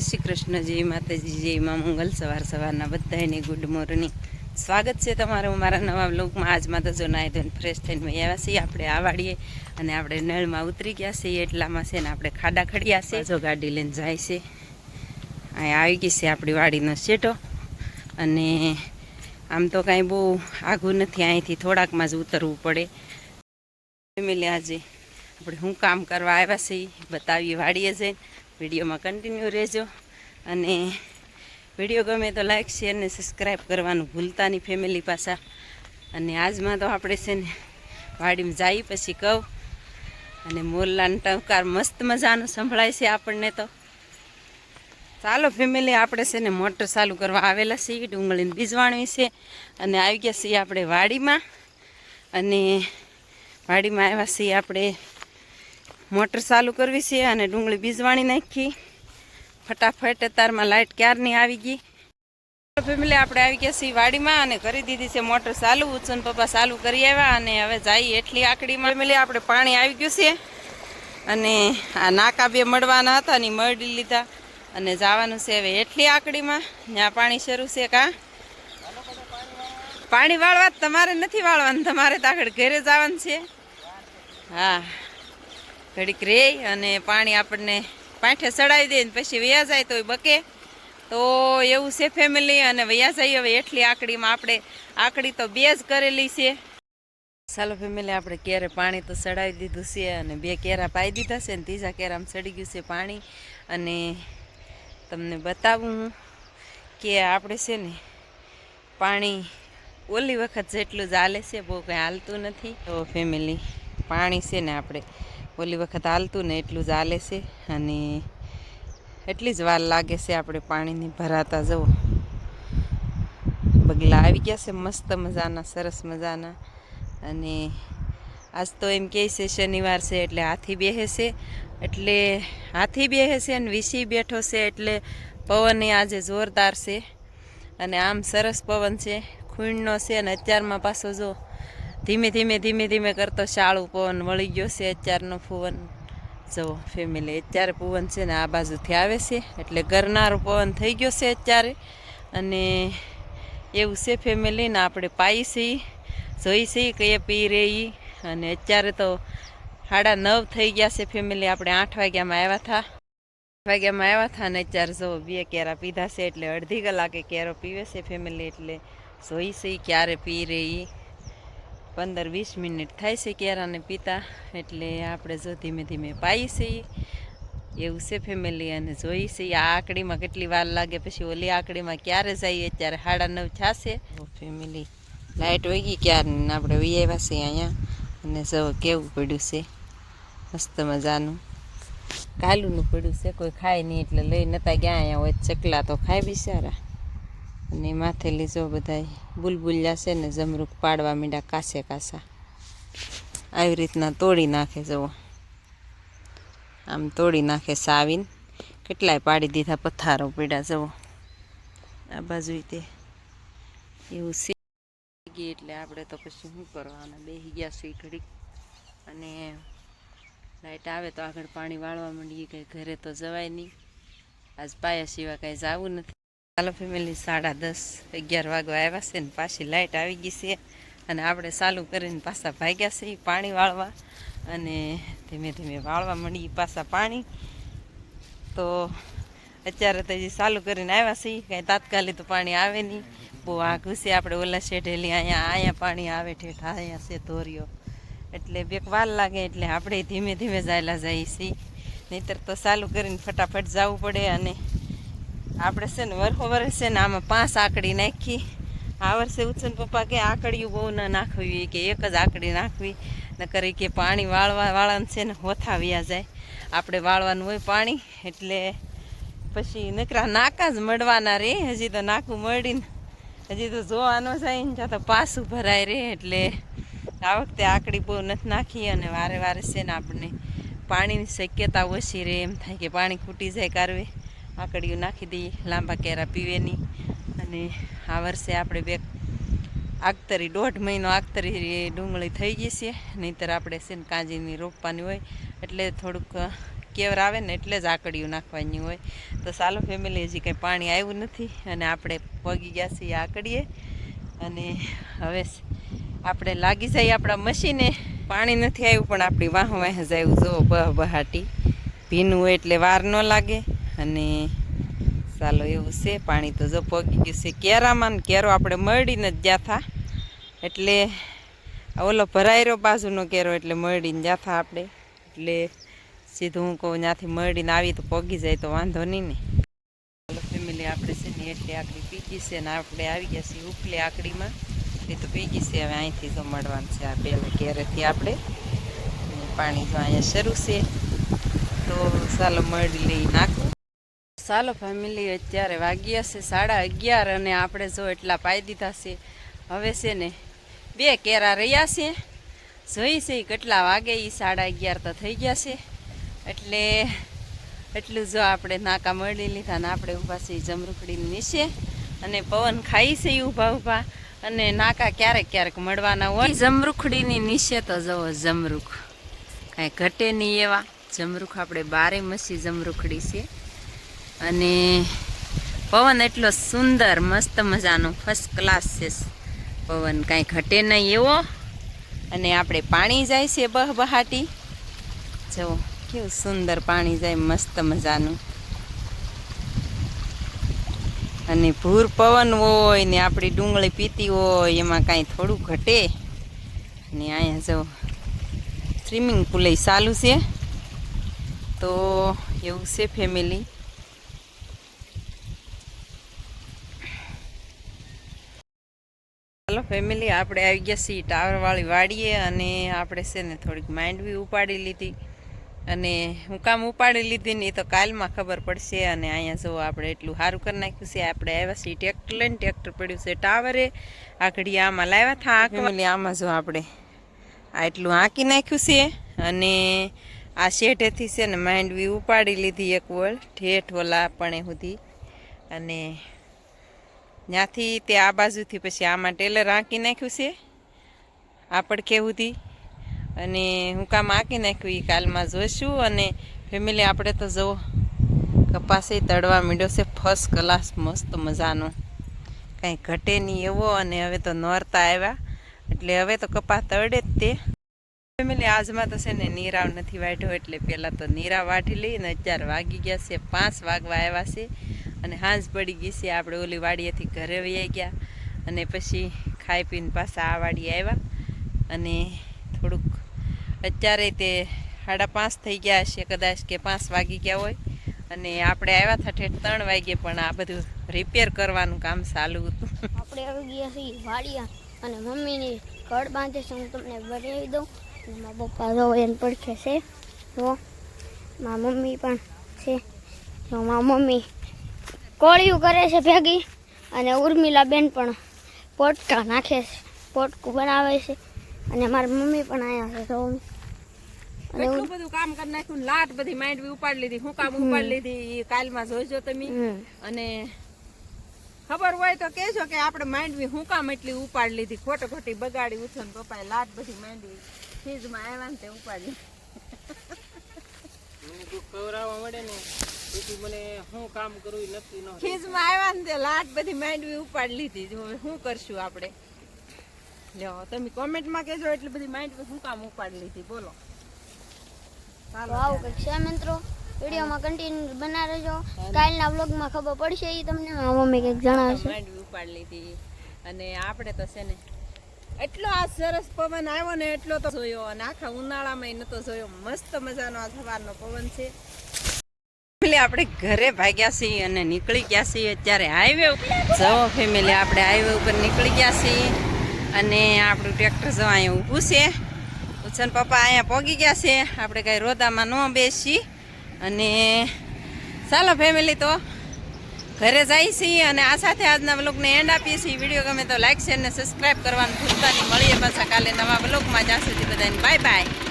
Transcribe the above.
શ્રી કૃષ્ણ જય માતાજી જય માં મંગલ. સવાર સવારના બધાને ગુડ મોર્નિંગ સ્વાગત છે તમારું મારા નવા બ્લોગમાં આજમાં તો જો નાય ધોઈને ફ્રેશ થઈને મેં આવ્યા છીએ. આપણે આ વાડીએ અને આપણે નળમાં ઉતરી ગયા છીએ. એટલામાં છે ને આપણે ખાડા ખડ્યા છે. જો ગાડી લઈને જાય છે. અહીં આવી ગઈ છે આપણી વાડીનો શેટો અને આમ તો કાંઈ બહુ આઘું નથી. અહીંથી થોડાકમાં જ ઉતરવું પડે. ફેમિલી આજે આપણે શું કામ કરવા આવ્યા છીએ. બતાવીએ વાડીએ જઈને. વિડીયોમાં કન્ટિન્યુ રહેજો. અને વીડિયો ગમે તો લાઇક શેર ને સબસ્ક્રાઈબ કરવાનું ભૂલતા નહીં ફેમિલી પાછા અને આજમાં તો આપણે છે ને વાડીમાં જઈ પછી કહું અને મોરલાનો ટંકાર મસ્ત મજાનો સંભળાય છે આપણને તો. ચાલો ફેમિલી આપણે છે ને મોટર ચાલુ કરવા આવેલા છીએ. ડુંગળીને બીજવાણવી છે. અને આવી ગયા છીએ આપણે વાડીમાં. અને વાડીમાં આવ્યા છીએ આપણે મોટર ચાલુ કરવી છે અને ડુંગળી બીજવાણી નાખી. ફટાફટ તારમાં લાઇટ ક્યારની આવી ગઈ? ફેમિલી, આપણે આવી ગયા છીએ વાડીમાં અને કરી દીધી છે મોટર ચાલુ. ઉચન પપ્પા ચાલુ કરી આવ્યા અને હવે જઈએ એટલી આકડીમાં. ફેમિલી, આપણે પાણી આવી ગયું છે અને આ નાકા બે મળવાના હતા ને મળી લીધા અને જવાનું છે હવે એટલી આકડીમાં. ત્યાં પાણી શરૂ છે કા? પાણી વાળવા તમારે નથી વાળવાનું. તમારે તો આગળ ઘરે જવાનું છે. હા. ઘડીક રે અને પાણી આપણને પાઠે ચડાવી દે ને પછી વયા જાય તો બકે. તો એવું છે ફેમિલી અને વયા જાય હવે એટલી આકડીમાં આપણે, આકડી તો બે જ કરેલી છે. ચાલો ફેમિલી આપણે ક્યારે પાણી તો ચડાવી દીધું છે અને બે કેરા પાઈ દીધા છે ને ત્રીજા કેરામાં ચડી ગયું છે પાણી. અને તમને બતાવું હું કે આપણે છે ને પાણી ઓલી વખત જેટલું જ હાલે છે, બહુ કંઈ હાલતું નથી. તો ફેમિલી પાણી છે ને આપણે ઓલી વખત હાલતું ને એટલું જ હાલે છે અને એટલી જ વાર લાગે છે આપણે પાણીની ભરાતા જવો બગલા આવી ગયા છે મસ્ત મજાના, સરસ મજાના. અને આજ તો એમ કહે છે શનિવાર છે એટલે હાથી બેસે છે. એટલે હાથી બેસે છે અને વિસી બેઠો છે એટલે પવન આજે જોરદાર છે. અને આમ સરસ પવન છે, ખૂણનો છે અને અત્યારમાં પાછો જો ધીમે ધીમે ધીમે ધીમે કરતો શાળું પવન વળી ગયો છે અત્યારનો પવન. જો ફેમિલી અત્યારે પવન છે ને આ બાજુથી આવે છે, એટલે ગરનારો પવન થઈ ગયો છે અત્યારે. અને એવું છે ફેમિલીને આપણે પાઈ છીએ, જોઈ છીએ કે એ પી રહી. અને અત્યારે તો સાડા નવ થઈ ગયા છે ફેમિલી આપણે આઠ વાગ્યામાં આવ્યા હતા વાગ્યામાં આવ્યા હતા અને અત્યારે જો બે કેરા પીધા છે, એટલે અડધી કલાકે કેરો પીવે છે ફેમિલી એટલે જોઈ છે ક્યારે પી રહી. પંદર વીસ મિનિટ થાય છે કેરાને પીતા, એટલે આપણે જો ધીમે ધીમે પાઈ છીએ એવું છે ફેમિલી અને જોઈ છીએ આ આકડીમાં કેટલી વાર લાગે, પછી ઓલી આકડીમાં ક્યારે જઈએ, અત્યારે સાડા નવ થશે. ફેમિલી લાઇટ વહી ગઈ ક્યારે આપણે વી આવ્યા છીએ અહીંયા. અને જો કેવું પડ્યું છે, મસ્ત મજાનું. કાલુનું પડ્યું છે, કોઈ ખાય નહીં એટલે લઈ નતા ગયા અહીંયા, હોય ચકલા તો ખાય બિચારા. અને માથે લીધો બધા બુલબુલ્યા છે ને જમરૂક પાડવા માંડ્યા કાસે કાસા. આવી રીતના તોડી નાખે જવો આમ તોડી નાખે સાવીને. કેટલાય પાડી દીધા પથ્થારો પડ્યા જવો આ બાજુ તે એવું સી ગઈ એટલે આપણે તો પછી શું કરવાના? બેસી ગયા સુઈ ઘડીક. અને લાઇટ આવે તો આગળ પાણી વાળવા માંડીએ, કંઈ ઘરે તો જવાય નહીં. આજ પાયા સિવાય કાંઈ જવું નથી. ચાલો ફેમિલી સાડા દસ, અગિયાર વાગવા આવ્યા છે ને પાછી લાઇટ આવી ગઈ છે. અને આપણે ચાલુ કરીને પાછા ભાગ્યા છે પાણી વાળવા. અને ધીમે ધીમે વાળવા મળી પાછા પાણી. તો અત્યારે તો હજી ચાલુ કરીને આવ્યા છીએ. કાંઈ તાત્કાલિક તો પાણી આવે નહીં. બહુ આ છે આપણે ઓલા શેઢેલી અહીંયા અહીંયા પાણી આવે ઠેઠ અહીંયા છે ધોરીઓ એટલે બેક વાર લાગે એટલે આપણે ધીમે ધીમે જાયેલા જઈએ છીએ. નહીંતર તો ચાલુ કરીને ફટાફટ જવું પડે અને આપણે છે ને વરખો વરસ છે ને આમાં પાંચ આકડી નાખી. આ વર્ષે ઉછન પપ્પા કે આકડીયું બહુ ના નાખવી કે એક જ આકડી નાખવી. ન કરી કે પાણી વાળવા વાળાને છે ને હોથા વ્યા જાય. આપણે વાળવાનું હોય પાણી, એટલે પછી નકરા નાકા જ મળવાના રે. હજી તો નાકું મળીને હજી તો જોવાનો જાય ને, ત્યાં તો પાસું ભરાય રે. એટલે આ વખતે આકડી બહુ નથી નાખી અને વારે વારે છે ને આપણને પાણીની શક્યતા ઓછી રહે એમ થાય કે પાણી ખૂટી જાય કારવે. આકડીયું નાખી દઈએ, લાંબા કેરા પીવેની. અને આ વર્ષે આપણે બે આગતરી, દોઢ મહિનો આગતરી ડુંગળી થઈ ગઈ છે. નહીંતર આપણે છે ને કાંજીની રોપવાની હોય, એટલે થોડુંક કેવર આવે ને એટલે જ આકડિયું નાખવાની હોય. તો સાલો ફેમિલી હજી કંઈ પાણી આવ્યું નથી અને આપણે પગી ગયા છીએ આકડીએ. અને હવે આપણે લાગી જાય આપણા મશીને. પાણી નથી આવ્યું, પણ આપણી વાહ વાહ જ આવ્યું. જો બહ બહાટી ભીનું હોય એટલે વાર ન લાગે. અને ચાલો એવું છે, પાણી તો જો પગી ગયું છે. કેરામાં ને કેરો આપણે મળીને જ જાથા એટલે ઓલો ભરાયરો બાજુનો કેરો એટલે મળીને જાથા આપણે. એટલે સીધું હું કહું ત્યાંથી મળીને આવી તો પગી જાય તો વાંધો નહીં ને. ચાલો ફેમિલી આપણે છે ને એટલી આકડી પીગી છે ને આપણે આવી ગયા છીએ ઉપલી આકડીમાં. એ તો પીગી છે, હવે અહીંથી તો મળવાનું છે આ પહેલાં કેરેથી આપણે. પાણી જો અહીંયા શરૂ છે. તો ચાલો મળી લઈ નાખું. ચાલો ફેમિલી, અત્યારે વાગ્યા છે સાડા અગિયાર અને આપણે જો એટલા પાઈ દીધા છે, હવે છે ને બે કેરા રહ્યા છે. જોઈ છે કેટલા વાગે એ સાડા અગિયાર તો થઈ ગયા છે. એટલે એટલું જો આપણે નાકા મળી લીધા ને આપણે ઊભા છે જમરૂખડીની નીચે અને પવન ખાઈ છે ઊભા ઊભા અને નાકા ક્યારેક ક્યારેક મળવાના હોય. જમરૂખડીની નીચે તો જવો જમરૂખ. કાંઈ ઘટે નહીં એવા. જમરૂખ આપણે બારે મસી જમરૂખડી છે. અને પવન એટલો સુંદર, મસ્ત મજાનો ફર્સ્ટ ક્લાસ છે. પવન કાંઈ ઘટે નહીં એવો. અને આપણે પાણી જાય છે બહ બહાટી જો, કેવું સુંદર પાણી જાય, મસ્ત મજાનું. અને ભૂર પવન હોય ને આપણી ડુંગળી પીતી હોય, એમાં કાંઈ થોડું ઘટે. ને અહીંયા જો સ્વિમિંગ પુલ ચાલુ છે. તો એવું છે ફેમિલી ચાલો ફેમિલી, આપણે આવી ગયા છીએ ટાવરવાળી વાડીએ અને આપણે છે ને થોડીક માંડવી ઉપાડી લીધી. અને હું કામ ઉપાડી લીધી ને એ તો કાલમાં ખબર પડશે અને અહીંયા જો આપણે એટલું સારું કરી નાખ્યું છે. આપણે આવ્યા છીએ ટ્રેક્ટર લઈને ટ્રેક્ટર પડ્યું છે ટાવરે. આ ઘડી આમાં લાવ્યા હતા ફેમિલી, આમાં જો આપણે આ એટલું આંકી નાખ્યું છે અને આ શેઠેથી છે ને માંડવી ઉપાડી લીધી એક વળ ઠેઠ ઓલા પણ સુધી. અને ત્યાંથી તે આ બાજુથી પછી આમાં ટેલર આંકી નાખ્યું છે. આપણ પડખે સુધી અને હું કામ આંકી નાખ્યું એ કાલમાં જોઈશું અને ફેમિલી આપણે તો જુઓ. કપાસે તળવા મીડ્યો છે, ફર્સ્ટ ક્લાસ, મસ્ત મજાનો. કાંઈ ઘટે નહીં એવો અને હવે તો નોરતા આવ્યા. એટલે હવે તો કપાસ તળે જ તે. ફેમિલી આજમાં તો છે ને નીરાવ નથી વાઢ્યો, એટલે પહેલાં તો નીરા વાઢી લઈને અત્યારે વાગી ગયા છે, પાંચ વાગવા આવ્યા છે. અને હાંજ પડી ગઈ છે, આપણે ઓલી વાડીએથી ઘરે વહી ગયા અને પછી ખાઈ પીને પાછા આ વાડી આવ્યા. અને થોડુંક અત્યારે તે સાડા પાંચ થઈ ગયા હશે, કદાચ કે પાંચ વાગી ગયા હોય. અને આપણે આવ્યા હતા ઠેઠ ત્રણ વાગે, પણ આ બધું રિપેર કરવાનું કામ ચાલુ હતું. આપણે આવી ગયા છીએ વાડિયા અને મમ્મીની કડ બાંધે છે, હું તમને બનાવી દઉં. મારા પપ્પા જો એને પડખે છે. જો, મારા મમ્મી પણ છે. જો, મારા મમ્મી કોળિયું કરે છે ભેગી અને ઉર્મિલા બેન પણ પોટકા નાખે છે પોટકું બનાવે છે અને મારી મમ્મી પણ આવ્યા છે તો એટલું બધું કામ કરી નાખ્યું લાટ બધી માંડવી ઉપાડી લીધી. હું કામ ઉપાડી લીધી કાલમાં જોઈજો તમે. અને ખબર હોય તો કેજો કે આપણે માંડવી હું કામ એટલી ઉપાડી લીધી. ખોટે ખોટી બગાડી ઉછો પપ્પાએ લાટ બધી માંડવી ફ્રીજમાં આવ્યા ને તે ઉપાડી. મળે ને. તેથી મને શું કામ કરવું નક્કી ન રહે. આવ્યા ને તે લાટ બધી માંડવી ઉપાડી લીધી. જો હવે શું કરશું આપણે? લ્યો તમે કોમેન્ટમાં કહેજો એટલી બધી માંડવી હું કામ ઉપાડી લીધી. બોલો. ચાલો આવું કંઈક છે મિત્રો? વિડીયોમાં કન્ટિન્યુ બના રહેજો કાલના વ્લોગમાં ખબર પડશે એ તમને મમ્મી કંઈક જણાવશે. માંડવી ઉપાડ લીધી. અને આપણે તો છે ને એટલો આ સરસ પવન આવ્યો ને એટલો તો જોયો. અને આખા ઉનાળામાં નતો જોયો. મસ્ત મજાનો આ સવારનો પવન છે. ફેમિલી આપણે ઘરે ભાગ્યા છીએ અને નીકળી ગયા છીએ. અત્યારે હાઈવે જવો ફેમિલી આપણે હાઈવે ઉપર નીકળી ગયા છીએ. અને આપણું ટ્રેક્ટર જવા અહીંયા ઊભું છે. ઉછન પપ્પા અહીંયા પહોંચી ગયા છે. આપણે કાંઈ રોદામાં ન બેસી. અને ચાલો ફેમિલી તો ઘરે જાય છીએ અને આ સાથે આજના બ્લોગને એન્ડ આપીએ છીએ. વીડિયો ગમે તો લાઈક શેર ને સબસ્ક્રાઈબ કરવાનું ભૂલતા નહીં. મળીએ પાછા કાલે નવા બ્લોગમાં જ્યાં સુધી બધાને બાય બાય